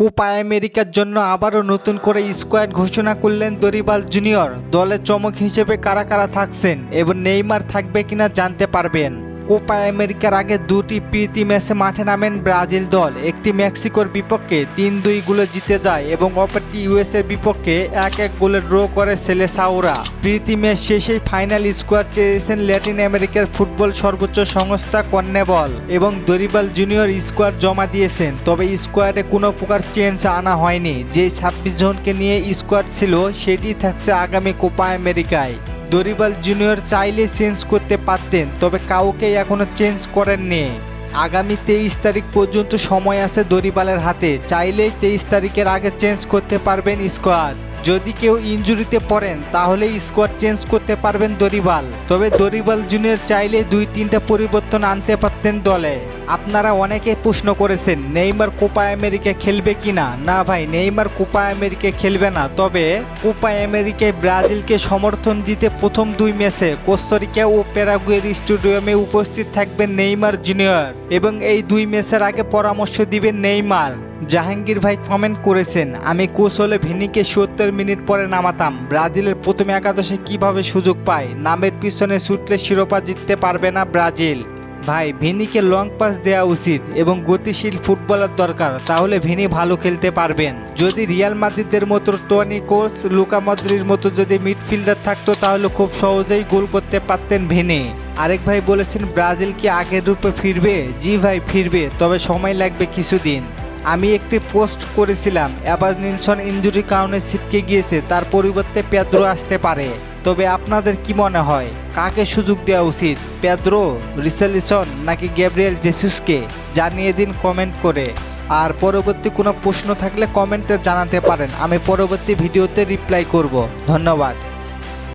Copa আমেরিকার জন্য আবারও নতুন করে স্কোয়াড ঘোষণা করলেন দরিবাল জুনিয়র। দলের চমক হিসেবে কারা কারা থাকছেন এবং নেইমার থাকবে কিনা জানতে পারবেন। কোপা আমেরিকার আগে দুটি প্রীতি ম্যাচে মাঠে নামেন ব্রাজিল দল। একটি মেক্সিকোর বিপক্ষে তিন দুই গোলে জিতে যায় এবং অপরটি ইউএস এর বিপক্ষে এক এক গোলে ড্র করে সেলেসাওরা প্রীতি ম্যাচ শেষে ফাইনাল স্কোয়াড চেয়েছেন ল্যাটিন আমেরিকার ফুটবল সর্বোচ্চ সংস্থা কন্নেবল এবং দরিবাল জুনিয়র স্কোয়াড জমা দিয়েছেন। তবে স্কোয়াডে কোনো প্রকার চেঞ্জ আনা হয়নি। যে ছাব্বিশ জনকে নিয়ে স্কোয়াড ছিল, সেটি থাকছে আগামী কোপা আমেরিকায়। দরিবাল জুনিয়র চাইলে চেঞ্জ করতে পারতেন, তবে কাউকে এখনও চেঞ্জ করেননি। আগামী তেইশ তারিখ পর্যন্ত সময় আছে দরিবালের হাতে, চাইলেই তেইশ তারিখের আগে চেঞ্জ করতে পারবেন স্কোয়াড যদি কেউ ইনজুরিতে পড়েন তাহলে স্কোয়াড চেঞ্জ করতে পারবেন দরিবাল। তবে দরিবাল জুনিয়র চাইলে দুই তিনটা পরিবর্তন আনতে পারতেন দলে। আপনারা অনেকে প্রশ্ন করেছেন, নেইমার কোপা আমেরিকা খেলবে কিনা? না ভাই, নেইমার কোপা আমেরিকা খেলবে না। তবে কোপা আমেরিকায় ব্রাজিলকে সমর্থন দিতে প্রথম দুই ম্যাচে কোস্তরিকা ও প্যারাগুয়ের স্টেডিয়ামে উপস্থিত থাকবেন নেইমার জুনিয়র এবং এই দুই ম্যাচের আগে পরামর্শ দিবেন নেইমার। জাহাঙ্গীর ভাই কমেন্ট করেছেন, আমি কোচ হলে ভিনিকে সত্তর মিনিট পরে নামাতাম। ব্রাজিলের প্রথম একাদশে কীভাবে সুযোগ পায়? নামের পিছনে ছুটলে শিরোপা জিততে পারবে না ব্রাজিল। ভাই, ভিনিকে লং পাস দেওয়া উচিত এবং গতিশীল ফুটবলার দরকার, তাহলে ভিনি ভালো খেলতে পারবেন। যদি রিয়াল মাদ্রিদের মতো টনি কোর্স লুকা মদ্রির মতো যদি মিডফিল্ডার থাকতো, তাহলে খুব সহজেই গোল করতে পারতেন ভিনি। আরেক ভাই বলেছেন, ব্রাজিল কি আগের রূপে ফিরবে? জি ভাই, ফিরবে, তবে সময় লাগবে কিছুদিন। আমি একটি পোস্ট করেছিলাম, এবার নিলসন ইঞ্জুরি কারণে ছিটকে গিয়েছে, তার পরিবর্তে পেদ্রো আসতে পারে। তবে আপনাদের কি মনে হয়? কাকে সুযোগ দেওয়া উচিত? পেদ্রো, রিসেলিসন নাকি গ্যাব্রিয়েল জেসুসকে? জানিয়ে দিন কমেন্ট করে। আর পরবর্তী কোনো প্রশ্ন থাকলে কমেন্টে জানাতে পারেন, আমি পরবর্তী ভিডিওতে রিপ্লাই করব। ধন্যবাদ।